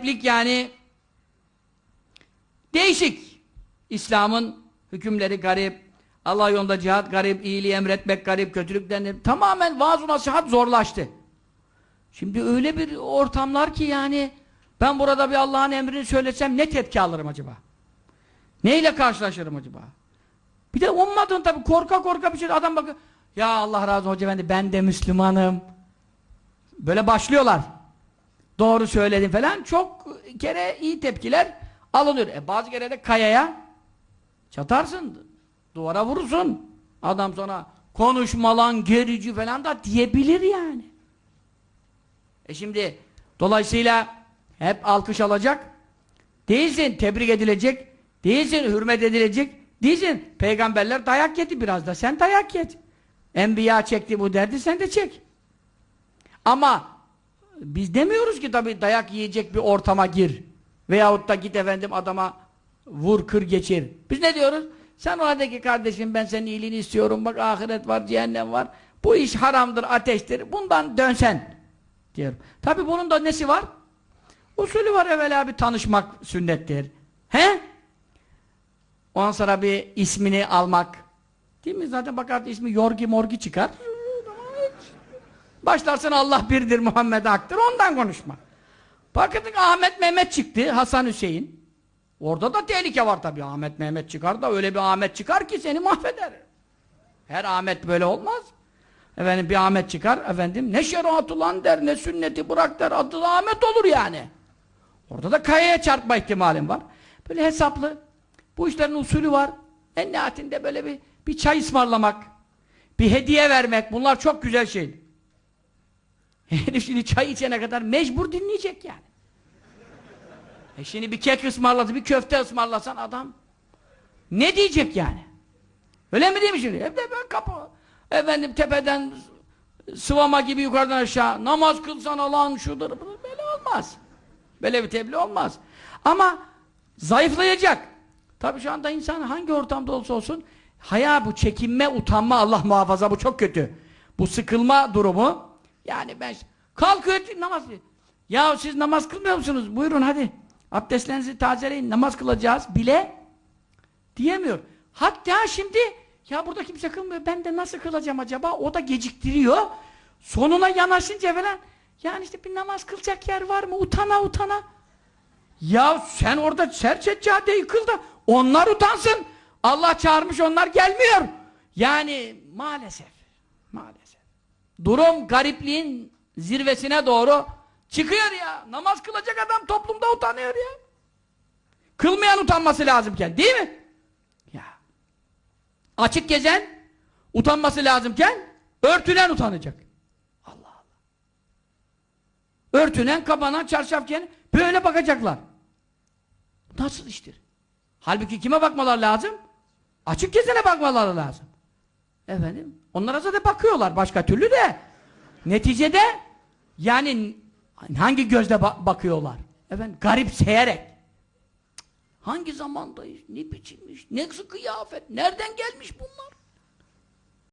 gariplik yani değişik. İslam'ın hükümleri garip. Allah yolunda cihat garip, iyiliği emretmek garip, kötülükten tamamen vaaz nasihat zorlaştı. Şimdi öyle bir ortamlar ki yani ben burada bir Allah'ın emrini söylesem ne tepki alırım acaba? Neyle karşılaşırım acaba? Bir de ummadın tabii korka korka bir şey adam bakıyor. Ya Allah razı olsun hoca ben de Müslümanım. Böyle başlıyorlar. Doğru söyledin falan. Çok kere iyi tepkiler alınıyor. E bazı kere de kayaya çatarsın. Duvara vurursun. Adam sonra konuşmalan gerici falan da diyebilir yani. E şimdi dolayısıyla hep alkış alacak. Değilsin tebrik edilecek. Değilsin hürmet edilecek. Değilsin peygamberler dayak yedi biraz da sen dayak yed. Enbiya çekti bu derdi sen de çek. Ama biz demiyoruz ki tabii dayak yiyecek bir ortama gir. Veyahut da git efendim adama vur kır geçir. Biz ne diyoruz? Sen oradaki kardeşim ben senin iyiliğini istiyorum. Bak ahiret var, cehennem var. Bu iş haramdır, ateştir. Bundan dönsen. Diyorum. Tabii bunun da nesi var? Usulü var evvela bir tanışmak sünnettir. He? Ondan sonra bir ismini almak. Değil mi? Zaten bakar ismi Yorgi Morgi çıkar. Başlarsın Allah birdir Muhammed Hakk'tır ondan konuşma. Bakın Ahmet Mehmet çıktı Hasan Hüseyin. Orada da tehlike var tabii. Ahmet Mehmet çıkar da öyle bir Ahmet çıkar ki seni mahveder. Her Ahmet böyle olmaz. Efendim bir Ahmet çıkar efendim ne şeriatı lan der ne sünneti bırak der adı Ahmet olur yani. Orada da kayaya çarpma ihtimalim var. Böyle hesaplı. Bu işlerin usulü var. En nihayetinde böyle bir, bir çay ısmarlamak. Bir hediye vermek. Bunlar çok güzel şey. Herif şimdi çay içene kadar mecbur dinleyecek yani. E şimdi bir kek ısmarladı, bir köfte ısmarlasan adam ne diyecek yani? Öyle mi değil mi şimdi? Hep de ben kapı efendim tepeden sıvama gibi yukarıdan aşağı namaz kılsan Allah'ın şudur böyle olmaz. Böyle bir tebliğ olmaz. Ama zayıflayacak. Tabii şu anda insan hangi ortamda olsa olsun haya bu çekinme, utanma Allah muhafaza bu çok kötü. Bu sıkılma durumu yani ben kalkıyor namaz ya siz namaz kılmıyor musunuz? Buyurun hadi. Abdestlerinizi tazeleyin. Namaz kılacağız bile diyemiyor. Hatta şimdi ya burada kimse kılmıyor. Ben de nasıl kılacağım acaba? O da geciktiriyor. Sonuna yanaşınca falan yani işte bir namaz kılacak yer var mı? Utana utana. Ya sen orada serçeccadeyi kıl da onlar utansın. Allah çağırmış onlar gelmiyor. Yani. Maalesef. Durum garipliğin zirvesine doğru çıkıyor ya. Namaz kılacak adam toplumda utanıyor ya. Kılmayan utanması lazımken değil mi? Ya. Açık gezen utanması lazımken örtünen utanacak. Allah Allah. Örtünen, kapanan, çarşafken böyle bakacaklar. Nasıl iştir? Halbuki kime bakmalar lazım? Açık gezene bakmaları lazım. Efendim, onlara zaten bakıyorlar başka türlü de. Neticede yani hangi gözle ba bakıyorlar? Efendim, garipseyerek. Hangi zamandayız? Ne biçimmiş? Ne kıyafet? Nereden gelmiş bunlar?